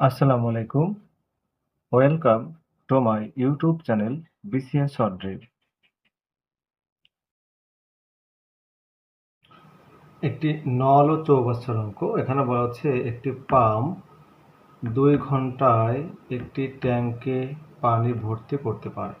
আসসালামু আলাইকুম। Welcome to my YouTube channel BCS short drill একটি নল ও চৌবাচ্চার অঙ্ক। এখানে বলা হচ্ছে একটি পাম্প দুই ঘন্টায় একটি ট্যাঙ্কে পানি ভর্তি করতে পারে।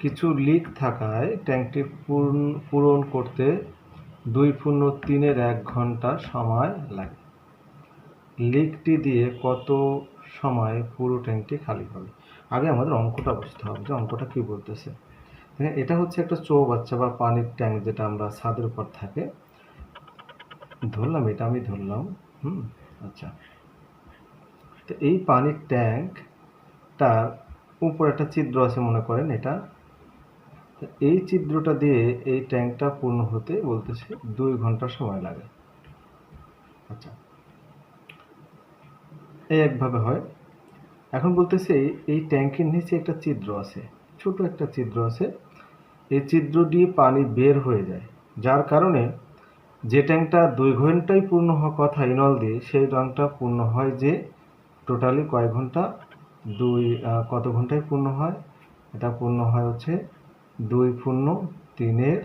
কিছু লিক থাকায় ট্যাঙ্কটি পূর্ণ পূরণ করতে দুই পূর্ণ তিনের এক ঘণ্টা সময় লাগে। লিকটি দিয়ে কত সময় পুরো ট্যাঙ্কটি খালি হবে? আগে আমাদের অঙ্কটা বুঝতে হবে যে অঙ্কটা কী বলতেছে। এটা হচ্ছে একটা চৌবাচ্চা বা পানির ট্যাঙ্ক যেটা আমরা ছাদের উপর থাকে। ধরলাম, এটা আমি ধরলাম, হুম আচ্ছা। তো এই পানির ট্যাঙ্কটার উপর একটা ছিদ্র আছে মনে করেন এটা। এই ছিদ্রটা দিয়ে এই ট্যাঙ্কটা পূর্ণ হতে বলতেছে দুই ঘণ্টা সময় লাগে। আচ্ছা। এই একভাবে হয়। এখন বলতেছে এই ট্যাঙ্কের নিচে একটা ছিদ্র আছে, ছোট একটা ছিদ্র আছে। এই ছিদ্র দিয়ে পানি বের হয়ে যায়, যার কারণে যে ট্যাঙ্কটা দুই ঘন্টায় পূর্ণ হওয়ার কথা ইনল দিয়ে, সেই ট্যাঙ্কটা পূর্ণ হয় যে টোটালি কয় ঘণ্টা? দুই কত ঘন্টায় পূর্ণ হয়? এটা পূর্ণ হয় হচ্ছে দুই পূর্ণ তিনের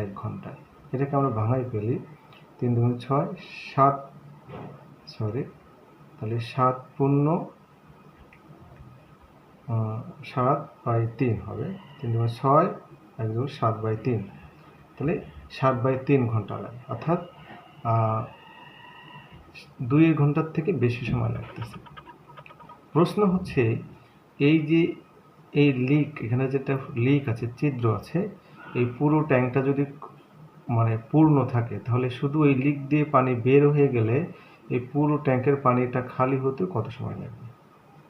এক ঘন্টায়। এটাকে আমরা ভাঙাই ফেলি তিন দুগুণ ছয়, সাত সরি তাহলে সাত পূর্ণ সাত বাই তিন হবে। তিন দুগুণ ছয়, এক সাত বাই তিন। তাহলে সাত বাই তিন ঘণ্টা লাগে। অর্থাৎ দুই ঘণ্টার থেকে বেশি সময় লাগতেছে। প্রশ্ন হচ্ছে, এই যে, এই লিক এখানে যেটা লিক আছে, ছিদ্র আছে, এই পুরো ট্যাঙ্কটা যদি মানে পূর্ণ থাকে, তাহলে শুধু এই লিক দিয়ে পানি বের হয়ে গেলে এই পুরো ট্যাঙ্কের পানিটা খালি হতে কত সময় লাগবে?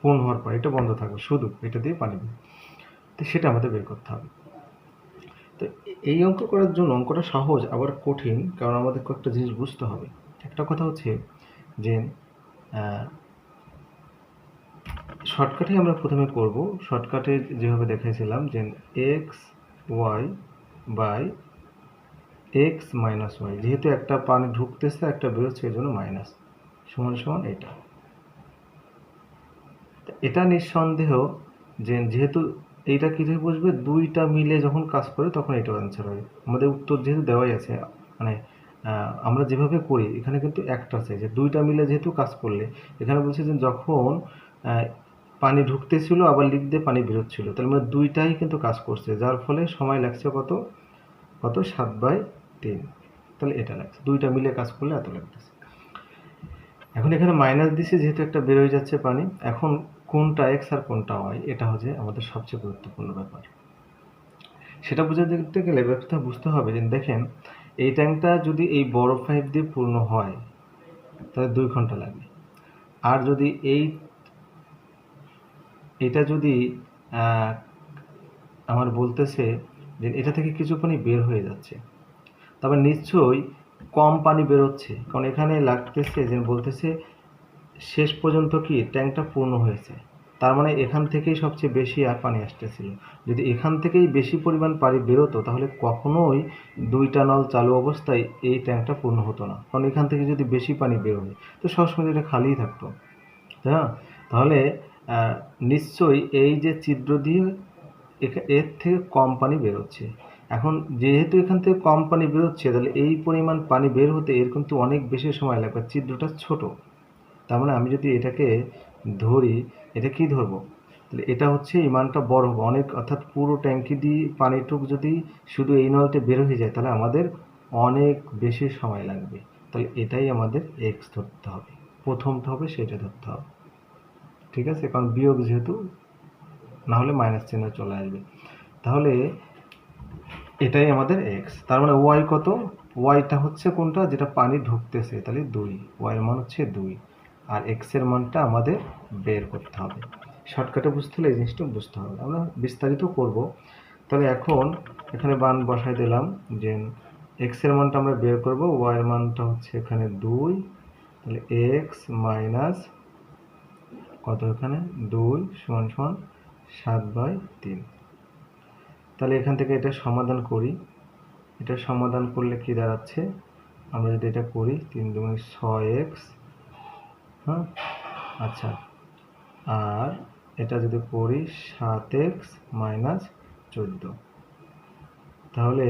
পূর্ণ হওয়ার পর, এটা বন্ধ থাকবে, শুধু এটা দিয়ে পানি তো সেটা আমাদের বের করতে হবে। তো এই অঙ্ক করার জন্য অঙ্কটা সহজ, আবার কঠিন, কারণ আমাদের কয়েকটা জিনিস বুঝতে হবে। একটা কথা হচ্ছে যে শর্টকাটে আমরা প্রথমে করব। শর্টকাটে যেভাবে দেখাইছিলাম যে X Y by X minus Y যেহেতু একটা পানি ঢুকতেছে, একটা বেরোচ্ছে এই জন্য মাইনাস সমান সমান এটা। এটা নিঃসন্দেহ যে যেহেতু এইটা কীভাবে বুঝবে দুইটা মিলে যখন কাজ করে তখন এটা অ্যান্সার হবে। আমাদের উত্তর যেহেতু দেওয়াই আছে মানে আমরা যেভাবে করি, এখানে কিন্তু একটা আছে যে দুইটা মিলে যেহেতু কাজ করলে, এখানে বলছে যে যখন পানি ঢুকতেছিল, আবার লিক দিয়ে পানি বেরোচ্ছিল, তাহলে মানে দুইটাই কিন্তু কাজ করছে, যার ফলে সময় লাগছে কত? কত? সাত বাই তিন। তাহলে এটা লাগছে। দুইটা মিলে কাজ করলে এত লাগতেছে। এখন মাইনাস দিছে যেহেতু একটা বেরোয় যাচ্ছে পানি, এখন কোনটা এক্স আর কোনটা ওয়াই এটা হচ্ছে আমাদের সবচেয়ে গুরুত্বপূর্ণ ব্যাপার। সেটা বুঝে দেখতে গেলে ব্যাপারটা বুঝতে হবে যে, দেখেন, এই ট্যাঙ্কটা যদি এই বড় পাইপ দিয়ে পূর্ণ হয়, তাহলে দুই ঘণ্টা লাগবে আর যদি এই, এটা যদি আমার বলতেছে যে, এটা থেকে কিছু পানি বের হয়ে যাচ্ছে। তবে নিশ্চয়ই কম পানি বেরোচ্ছে। কারণ এখানে লাগতেছে, যে বলতেছে, শেষ পর্যন্ত কি ট্যাঙ্কটা পূর্ণ হয়েছে। তার মানে এখান থেকেই সবচেয়ে বেশি আর পানি আসতেছিল। যদি এখান থেকেই বেশি পরিমাণ পানি বেরোতো, তাহলে কখনোই দুইটা নল চালু অবস্থায় এই ট্যাঙ্কটা পূর্ণ হতো না। কারণ এখান থেকে যদি বেশি পানি বেরোয়, তো সবসময় এটা খালিই থাকতো। হ্যাঁ তাহলে নিশ্চয়ই এই যে ছিদ্র দিয়ে এর থেকে কম পানি বেরোচ্ছে। এখন যেহেতু এখান থেকে কম পানি বেরোচ্ছে, তাহলে এই পরিমাণ পানি বের হতে এর কিন্তু অনেক বেশি সময় লাগবে। ছিদ্রটা ছোট। তার মানে আমি যদি এটাকে ধরি, এটা কি ধরবো? তাহলে এটা হচ্ছে এই মানটা বড় হবে। অনেক অর্থাৎ পুরো ট্যাঙ্কি দিয়ে পানিটুক যদি শুধু এই নলতে বের হয়ে যায়, তাহলে আমাদের অনেক বেশি সময় লাগবে। তাহলে এটাই আমাদের এক্স ধরতে হবে। প্রথমটা হবে সেটা ধরতে হবে। ঠিক আছে? কারণ বিয়োগ যেহেতু না হলে মাইনাস চিহ্ন চলে আসবে। তাহলে এটাই আমাদের এক্স তার মানে ওয়াই কত? ওয়াইটা হচ্ছে কোনটা? যেটা পানি ঢুকতেছে, তাহলে দুই। ওয়াইয়ের মান হচ্ছে দুই। আর এক্সের মানটা আমাদের বের করতে হবে। শর্টকাটে বুঝতে হলে এই জিনিসটা বুঝতে হবে। আমরা বিস্তারিত করব। তাহলে এখন এখানে বান বসাই দিলাম যে এক্সের মানটা আমরা বের করব। ওয়াইয়ের মানটা হচ্ছে এখানে দুই। তাহলে এক্স মাইনাস কত এখানে? দুই সমান সমান সাত বাই তিন। তাহলে এখান থেকে এটা সমাধান করি। এটা সমাধান করলে কি দাঁড়াচ্ছে? আমরা যদি এটা করি, তিন দুগুণ ছয় এক্স হ্যাঁ? আচ্ছা। আর এটা যদি করি, সাত এক্স মাইনাস চোদ্দ। তাহলে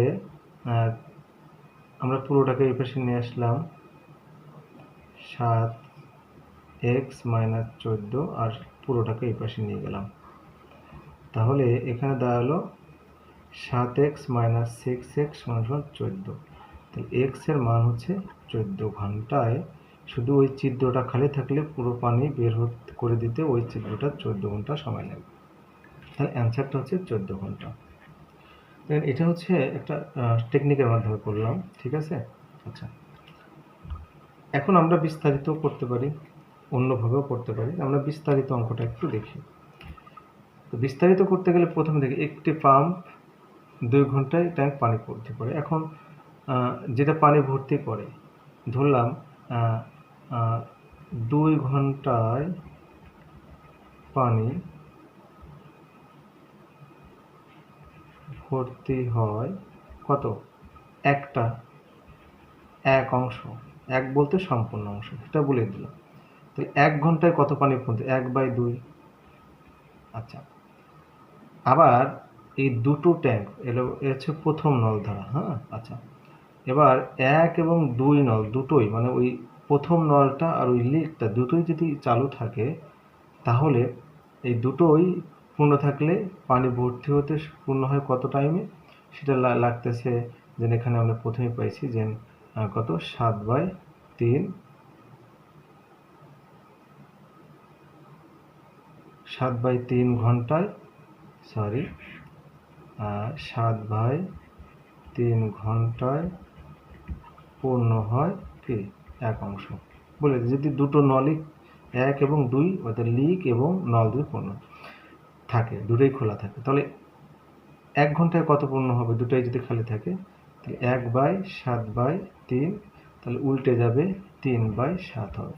আমরা পুরোটাকে এই পাশে নিয়ে আসলাম। সাত এক্স মাইনাস চোদ্দ, আর পুরোটাকে এই পাশে নিয়ে গেলাম। তাহলে এখানে দাঁড়াল সাত এক্স মাইনাস সিক্স এক্স সমান সমান চোদ্দ। তাহলে এক্সের মান হচ্ছে চোদ্দ ঘন্টায় শুধু ওই ছিদ্রটা খালি থাকলে পুরো পানি বের করে দিতে ওই ছিদ্রটা চোদ্দ ঘণ্টা সময় লাগবে তাহলে অ্যান্সারটা হচ্ছে চোদ্দ ঘণ্টা। Then এটা হচ্ছে একটা টেকনিকের মাধ্যমে করলাম, ঠিক আছে? আচ্ছা। এখন আমরা বিস্তারিত করতে পারি, অন্যভাবেও করতে পারি। আমরা বিস্তারিত অঙ্কটা একটু দেখি। তো বিস্তারিত করতে গেলে প্রথমে দেখি, একটি পাম্প দুই ঘন্টায় ট্যাঙ্ক পানি ভর্তি করে এখন যেটা পানি ভর্তি করে, ধরলাম দুই ঘন্টায় পানি ভর্তি হয় কত? একটা, এক অংশ, এক বলতে সম্পূর্ণ অংশ সেটা বলে দিলাম। তাহলে এক ঘন্টায় কত পানি ভর্তি এক বাই দুই। আচ্ছা। আবার এই দুটো ট্যাঙ্ক এলো, এ হচ্ছে প্রথম নল ধারা হ্যাঁ? আচ্ছা। এবার এক এবং দুই নল দুটোই মানে ওই প্রথম নলটা আর ওই লিকটা দুটোই যদি চালু থাকে, তাহলে এই দুটোই পূর্ণ থাকলে পানি ভর্তি হতে পূর্ণ হয় কত টাইমে সেটা লাগতেছে যে এখানে আমরা প্রথমে পাইছি যে কত? সাত বাই তিন। সাত বাই তিন ঘন্টায় সরি সাত বাই তিন ঘন্টায় পূর্ণ হয় কি? এক অংশ। বলে যদি দুটো নলিক এক এবং দুই, অর্থাৎ লিক এবং নল দুই পূর্ণ থাকে, দুটোই খোলা থাকে, তাহলে এক ঘন্টায় কত পূর্ণ হবে? দুটোই যদি খালি থাকে, তাহলে এক বাই সাত বাই তিন, তাহলে উল্টে যাবে তিন বাই সাত হবে।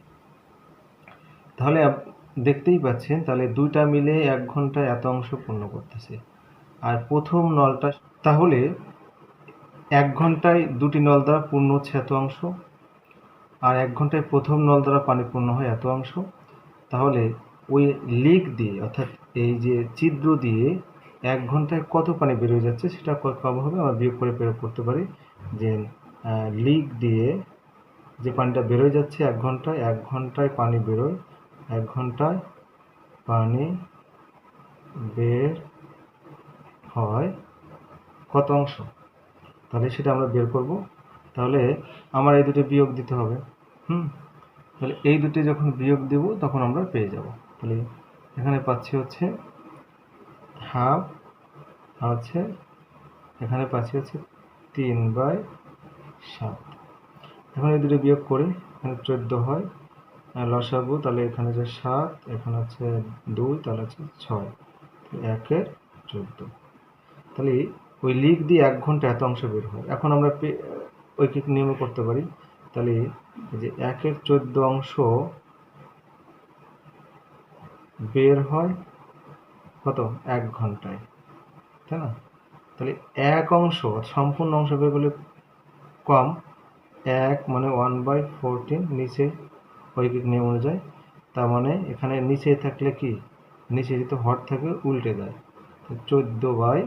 তাহলে দেখতেই পাচ্ছেন, তাহলে দুইটা মিলে এক ঘন্টায় এত অংশ পূর্ণ করতেছে। আর প্রথম নলটা, তাহলে এক ঘন্টায় দুটি নল দ্বারা পূর্ণ হচ্ছে এত অংশ, আর এক ঘন্টায় প্রথম নল দ্বারা পানি পূর্ণ হয় এত অংশ। তাহলে ওই লিক দিয়ে, অর্থাৎ এই যে ছিদ্র দিয়ে এক ঘন্টায় কত পানি বেরোয় যাচ্ছে সেটা কম হবে আমরা বিয়োগ করে বের করতে পারি। যে লিক দিয়ে যে পানিটা বেরোয় যাচ্ছে এক ঘন্টায় এক ঘন্টায় পানি বেরোয়, এক ঘন্টায় পানি বের হয়, কত অংশ? তাহলে সেটা আমরা বের করব। তাহলে আমার এই দুটো বিয়োগ দিতে হবে, হুম? তাহলে এই দুটি যখন বিয়োগ দেব, তখন আমরা পেয়ে যাব। তাহলে এখানে পাচ্ছি হচ্ছে হাফ আর হচ্ছে এখানে পাচ্ছি হচ্ছে তিন বাই সাত। এখন এই দুটো বিয়োগ করি, এখানে চোদ্দ হয় লসাগু, তাহলে এখানে যে সাত, এখানে হচ্ছে দুই, তাহলে হচ্ছে ছয়, একের চোদ্দ। তাহলে ওই লিক দিয়ে এক ঘণ্টা এত অংশ বের হয়। এখন আমরা ঐকিক নিয়মে করতে পারি। তাহলে যে একের চোদ্দ অংশ বের হয় কত? এক ঘন্টায়। তাই না? তাহলে এক অংশ সম্পূর্ণ অংশ বের করলে কম। এক মানে ওয়ান বাই ফোরটিন নিচে ঐকিক নিয়ম অনুযায়ী। তার মানে এখানে নিচে থাকলে কি? নিচে যদি হট থাকে, উল্টে যায় চোদ্দ বাই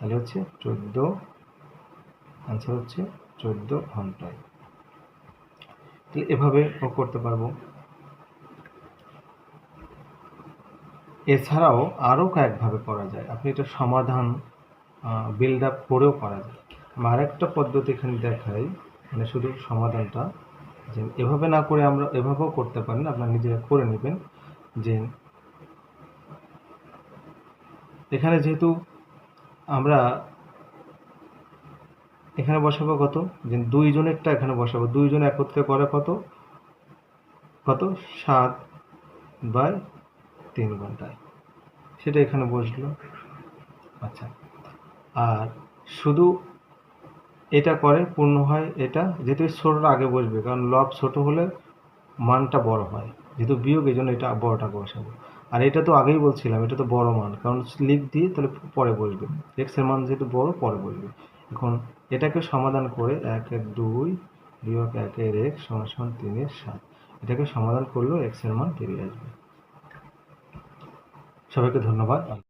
তাহলে হচ্ছে চোদ্দ আনসার হচ্ছে চোদ্দ ঘন্টায়। তাহলে এভাবে করতে পারব। এছাড়াও আরও কয়েকভাবে করা যায়। আপনি এটা সমাধান বিল্ড আপ করেও করা যায়। আমি আরেকটা পদ্ধতি এখানে দেখাই মানে শুধু সমাধানটা, যে এভাবে না করে আমরা এভাবেও করতে পারেন, আপনারা নিজেরা করে নেবেন, যে এখানে যেহেতু আমরা এখানে বসাবো কত? যে দুইজনেরটা এখানে বসাবো। দুইজন একত্রে করে কত? কত? সাত বাই তিন ঘন্টায়। সেটা এখানে বসল। আচ্ছা। আর শুধু এটা করে পূর্ণ হয় এটা, যেহেতু ছোটোটা আগে বসবে, কারণ লব ছোট হলে মানটা বড় হয়। যেহেতু বিয়োগ এই জন্য এটা বড়টা বসাবো। আর এটা তো আগেই বলছিলাম, এটা তো বড় মান। কারণ লিখ দিয়ে তাহলে পরে বসবে। এক্সের মান যেহেতু বড়, পরে বসবে। এখন এটাকে সমাধান করে এক এক দুই বিয়োগ এর এক সমান সমান তিনের সাত। এটাকে সমাধান করলেও এক্সের মান বেরিয়ে আসবে। সবাইকে ধন্যবাদ।